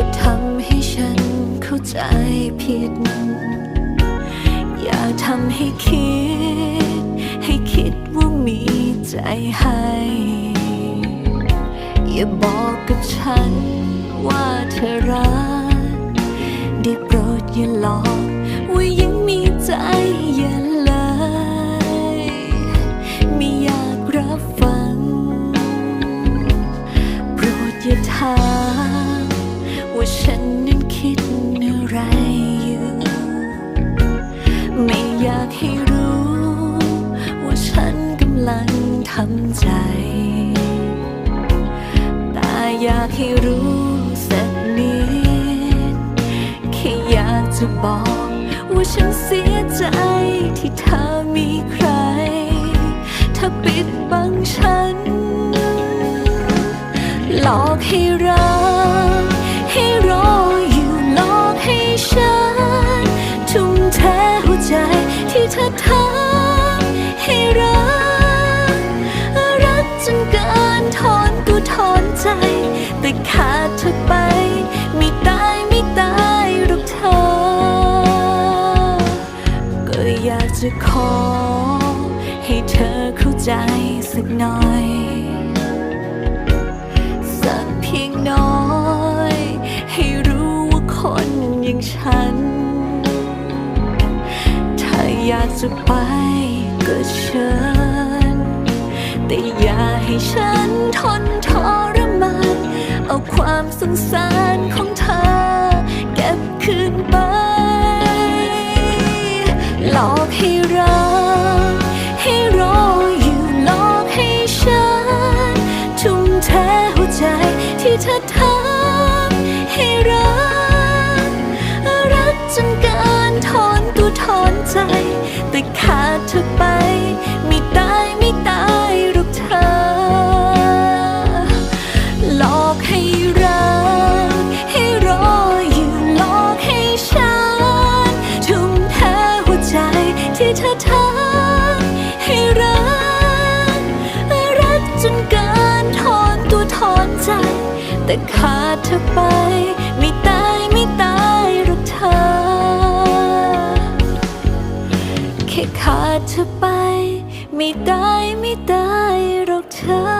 ่ทำให้ฉันเข้าใจผิด อย่าทำให้คิด ให้คิดว่ามีใจให้ อย่าบอกกับฉันว่าเธอรักได้โปรดอย่าหลอกว่ายังมีใจอย่าเลยไม่อยากรับฟัง โปรดอย่าถาม ว่าฉันนั้นคิดอะไรอยู่ ไม่อยากให้รู้ ว่าฉันกำลังทำใจ แต่อยากให้รู้สักนิด แค่อยากจะบอก ว่าฉันเสียใจที่เธอมีใครเธอปิดบังฉัน หลอกให้รัก เธอทำให้รัก รักจนเกินทนก็ทนใจ แต่ขาดเธอไป ไม่ตายไม่ตายหรอกเธอ ก็อยากจะขอ ให้เธอเข้าใจสักหน่อย สักเพียงน้อย จะไปก็เชิญ แต่อย่าให้ฉันทนทรมาน เอาความสงสารของเธอ เก็บคืนไป หลอกให้รักให้รออยู่หลอกให้ฉัน ทุ่มเทหัวใจที่เธอทำ ทุ่มเทหัวใจที่เธอทำให้รัก รักจนเกินทนตัวทนใจ แต่ขาดเธอไป ไม่ตายไม่ตายหรอกเธอ แค่ขาดเธอไป ไม่ตายไม่ตายหรอกเธอ